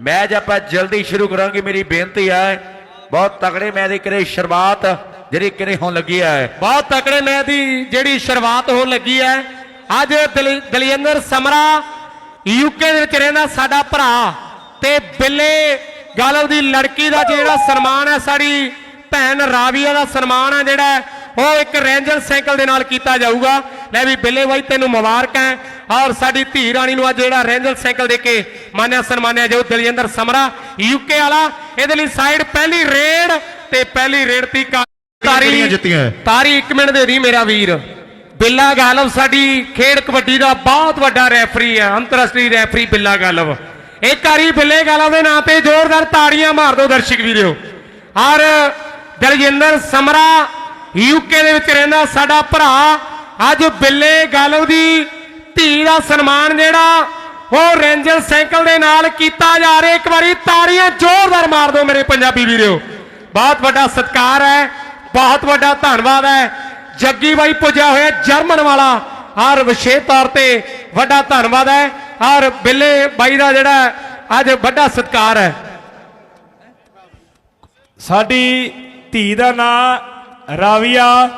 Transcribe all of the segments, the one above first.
Match ਆਪਾਂ ਜਲਦੀ ਸ਼ੁਰੂ ਕਰਾਂਗੇ, ਮੇਰੀ ਬੇਨਤੀ ਹੈ। ਬਹੁਤ ਤਗੜੇ ਮੈਚ ਦੀ ਕਰੇ ਸ਼ੁਰੂਆਤ ਜਿਹੜੀ ਕਿਨੇ ਹੋਣ ਲੱਗੀ ਹੈ। ਬਹੁਤ ਤਕੜੇ ਮੈਚ ਦੀ ਜਿਹੜੀ ਸ਼ੁਰੂਆਤ ਹੋਣ ਲੱਗੀ ਹੈ। ਅੱਜ ਦਲ- ਦਲਜਿੰਦਰ ਸਮਰਾ ਯੂਕੇ ਦੇ ਵਿੱਚ ਰਹਿੰਦਾ ਸਾਡਾ ਭਰਾ ਤੇ ਬਿੱਲੇ ਗਾਲਵ ਦੀ ਲੜਕੀ ਦਾ ਜਿਹੜਾ ਸਨਮਾਨ ਹੈ, ਸਾਡੀ ਭੈਣ ਰਾਵੀਆ ਦਾ ਸਨਮਾਨ ਹੈ ਜਿਹੜਾ ਉਹ ਇੱਕ ਰੇਂਜਰ ਸਾਈਕਲ ਦੇ ਨਾਲ ਕੀਤਾ ਜਾਊਗਾ। ਲੈ ਵੀ ਬਿੱਲੇ ਬਾਈ ਤੈਨੂੰ ਮੁਬਾਰਕਾਂ ਔਰ ਸਾਡੀ ਧੀ ਰਾਣੀ ਨੂੰ ਅੱਜ ਜਿਹੜਾ ਰੇਂਜਰ ਸਾਈਕਲ ਦੇ ਕੇ ਮਾਨਿਆ ਸਨਮਾਨਿਆ ਜਾਊ ਦਲਜਿੰਦਰ ਸਮਰਾ ਯੂਕੇ ਵਾਲਾ। ਇਹਦੇ ਲਈ ਸਾਈਡ ਪਹਿਲੀ ਰੇਡ ਤੇ ਪਹਿਲੀ ਰੇਡ ਤੀ ਕਾ- ਤਾਰੀ ਜਿੱਤੀਆਂ? ਤਾਰੀ 1 ਮਿੰਟ ਦੇ ਦੀ ਮੇਰਾ ਵੀਰ। ਬਿੱਲਾ ਗਾਲਵ ਸਾਡੀ ਖੇਡ ਕਬੱਡੀ ਦਾ ਬਹੁਤ ਵੱਡਾ ਰੈਫਰੀ ਹੈ ਅੰਤਰਰਾਸ਼ਟਰੀ ਰੈਫਰੀ ਬਿੱਲਾ ਗਾਲਵ। ਇੱਕ ਵਾਰੀ ਬਿੱਲੇ ਗਾਲਵ ਦੇ ਨਾਂ ਤੇ ਜ਼ੋਰਦਾਰ ਤਾੜੀਆਂ ਮਾਰ ਦਿਓ ਦਰਸ਼ਕ ਵੀਰੋ। ਔਰ ਦਲਜਿੰਦਰ ਸਮਰਾ ਯੂਕੇ ਦੇ ਵਿੱਚ ਰਹਿੰਦਾ ਸਾਡਾ ਭਰਾ। ਅੱਜ ਬਿੱਲੇ ਗਾਲਵ ਦੀ ਧੀ ਦਾ ਸਨਮਾਨ ਜਿਹੜਾ ਉਹ ਰੇਂਜਰ ਸਾਈਕਲ ਦੇ ਨਾਲ ਕੀਤਾ ਜਾ ਰਿਹਾ। ਇੱਕ ਵਾਰੀ ਤਾੜੀਆਂ ਜ਼ੋਰਦਾਰ ਮਾਰ ਦਿਓ ਮੇਰੇ ਪੰਜਾਬੀ ਵੀਰੋ। ਬਹੁਤ ਵੱਡਾ ਸਤਿਕਾਰ ਹੈ, ਬਹੁਤ ਵੱਡਾ ਧੰਨਵਾਦ ਹੈ। ਜੱਗੀ ਬਾਈ ਪੁੱਜਿਆ ਹੋਇਆ ਜਰਮਨ ਵਾਲਾ, ਹਰ ਵਿਸ਼ੇਸ਼ ਤੌਰ ਤੇ ਵੱਡਾ ਧੰਨਵਾਦ ਹੈ। ਔਰ ਬਿੱਲੇ ਬਾਈ ਦਾ ਜਿਹੜਾ ਅੱਜ ਵੱਡਾ ਸਤਿਕਾਰ ਹੈ। ਸਾਡੀ ਧੀ ਦਾ ਨਾਂ ਰਾਵੀਆ,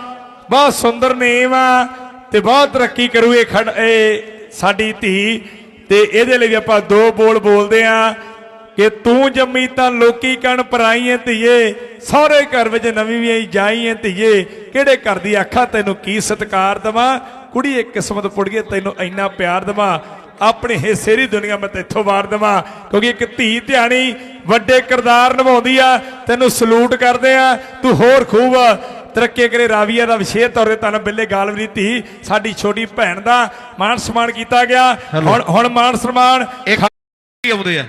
ਬਹੁਤ ਸੁੰਦਰ ਨੇਮ ਆ ਤੇ ਬਹੁਤ ਤਰੱਕੀ ਕਰੂ ਇਹ ਖੜ ਇਹ ਸਾਡੀ ਧੀ ਤੇ ਇਹਦੇ ਲਈ ਆਪਾਂ ਦੋ ਬੋਲ ਬੋਲਦੇ ਆ ਕਿ ਤੂੰ ਜੰਮੀ ਤਾਂ ਲੋਕੀ ਕਣ ਪਰਾਈਏ ਧੀਏ ਸਹੁਰੇ ਘਰ ਵਿੱਚ ਨਵੀਂ ਵੀ ਜਾਈਏ ਧੀਏ, ਕਿਹੜੇ ਘਰ ਦੀ ਆਖਾਂ ਤੈਨੂੰ ਕੀ ਸਤਿਕਾਰ ਦਵਾਂ? ਕੁੜੀ ਇੱਕ ਕਿਸਮਤ ਗਈ, ਤੈਨੂੰ ਇੰਨਾ ਪਿਆਰ ਦਵਾਂ, ਆਪਣੇ ਹਿੱਸੇ ਦੀ ਦੁਨੀਆ ਮੈਂ ਤੇਥੋਂ ਵਾਰ ਦੇਵਾਂ, ਕਿਉਂਕਿ ਇੱਕ ਧੀ ਧਿਆਣੀ ਵੱਡੇ ਕਿਰਦਾਰ ਨਿਭਾਉਂਦੀ ਆ, ਤੈਨੂੰ ਸਲੂਟ ਕਰਦੇ ਆ, ਤੂੰ ਹੋਰ ਖੂਬ ਤਰੱਕੀ ਕਰੇ ਰਾਵੀਆ ਦਾ ਵਿਸ਼ੇਸ਼ ਤੌਰ ਤੇ ਤਨ ਬਿੱਲੇ ਗਾਲਵ ਦੀ ਧੀ ਸਾਡੀ ਛੋਟੀ ਭੈਣ ਦਾ ਮਾਣ ਸਨਮਾਨ ਕੀਤਾ ਗਿਆ। ਹੁਣ ਹੁਣ ਮਾਣ ਸਨਮਾਨ ਆਉਂਦੇ ਆ।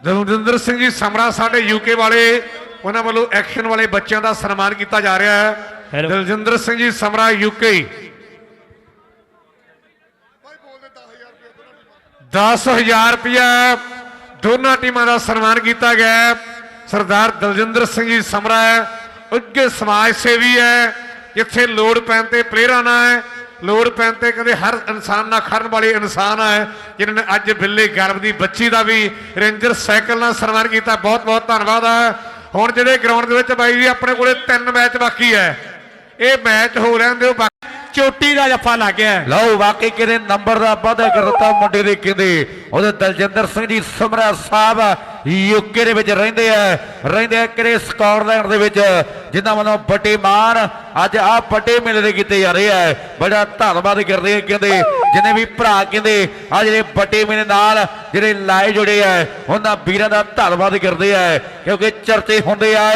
ਦਵਿੰਦਰ ਸਿੰਘ ਜੀ ਸਮਰਾ ਸਾਡੇ ਯੂਕੇ ਵਾਲੇ ਉਹਨਾਂ ਵੱਲੋਂ ਐਕਸ਼ਨ ਵਾਲੇ ਬੱਚਿਆਂ ਦਾ ਸਨਮਾਨ ਕੀਤਾ ਜਾ ਰਿਹਾ ਹੈ. ਦਲਜਿੰਦਰ ਸਿੰਘ ਜੀ ਸਮਰਾ ਯੂਕੇ 10000 ਰੁਪਇਆ ਦੋਨਾਂ ਟੀਮਾਂ ਦਾ ਸਨਮਾਨ ਕੀਤਾ ਗਿਆ। ਸਰਦਾਰ ਦਲਜਿੰਦਰ ਸਿੰਘ ਜੀ ਸਮਰਾ ਹੈ। ਉੱਗੇ ਸਮਾਜ ਸੇਵੀ ਹੈ, ਜਿੱਥੇ ਲੋੜ ਪੈਣ ਤੇ ਪਲੇਅਰਾਂ ਨਾਲ ਹੈ, ਲੋੜ ਪੈਣ ਤੇ ਕਹਿੰਦੇ ਹਰ ਇਨਸਾਨ ਨਾਲ ਖੜਨ ਵਾਲੇ ਇਨਸਾਨ ਹੈ, ਜਿਨ੍ਹਾਂ ਨੇ ਅੱਜ ਬਿੱਲੇ ਗਰਭ ਦੀ ਬੱਚੀ ਦਾ ਵੀ ਰੇਂਜਰ ਸਾਈਕਲ ਨਾਲ ਸਨਮਾਨ ਕੀਤਾ। ਬਹੁਤ ਬਹੁਤ ਧੰਨਵਾਦ ਹੈ ਹੁਣ ਜਿਹੜੇ ਗਰਾਊਂਡ ਦੇ ਵਿੱਚ ਬਾਈ ਜੀ, ਆਪਣੇ ਕੋਲੇ ਤਿੰਨ ਮੈਚ ਬਾਕੀ ਹੈ। ਇਹ ਮੈਚ ਹੋ ਦਿਓ ਬਾਕੀ ਚੋਟੀ ਦਾ ਜੱਫਾ ਲੱਗ ਗਿਆ। ਹੈ। ਲਓ ਵਾਕਈ ਕਿਹਦੇ ਨੰਬਰ ਦਾ ਵਾਅਦਾ ਕਰਤਾ ਮੁੰਡੇ ਦੇ ਕਹਿੰਦੇ ਉਹਦੇ ਦਲਜਿੰਦਰ ਸਿੰਘ ਜੀ ਸਮਰਾ ਸਾਹਿਬ ਯੂਕੇ ਦੇ ਵਿੱਚ ਰਹਿੰਦੇ ਆ। ਰਹਿੰਦੇ ਆ ਕਿਹੜੇ ਸਕਾਟਲੈਂਡ ਦੇ ਵਿੱਚ ਜਿਨ੍ਹਾਂ ਵੱਲੋਂ ਵੱਡੇ ਮਾਨ ਅੱਜ ਆ ਵੱਡੇ ਮੇਲੇ ਦੇ ਕੀਤੇ ਜਾ ਰਹੇ ਆ। ਬੜਾ ਧੰਨਵਾਦ ਕਰਦੇ ਆ ਕਹਿੰਦੇ ਜਿਨੇ ਵੀ ਭਰਾ ਕਹਿੰਦੇ ਆ ਜਿਹੜੇ ਵੱਡੇ ਮੇਲੇ ਨਾਲ ਜਿਹੜੇ ਲਾਏ ਜੁੜੇ ਆ ਉਹਨਾਂ ਵੀਰਾਂ ਦਾ ਧੰਨਵਾਦ ਕਰਦੇ ਆ ਕਿਉਂਕਿ ਚਰਚੇ ਹੁੰਦੇ ਆ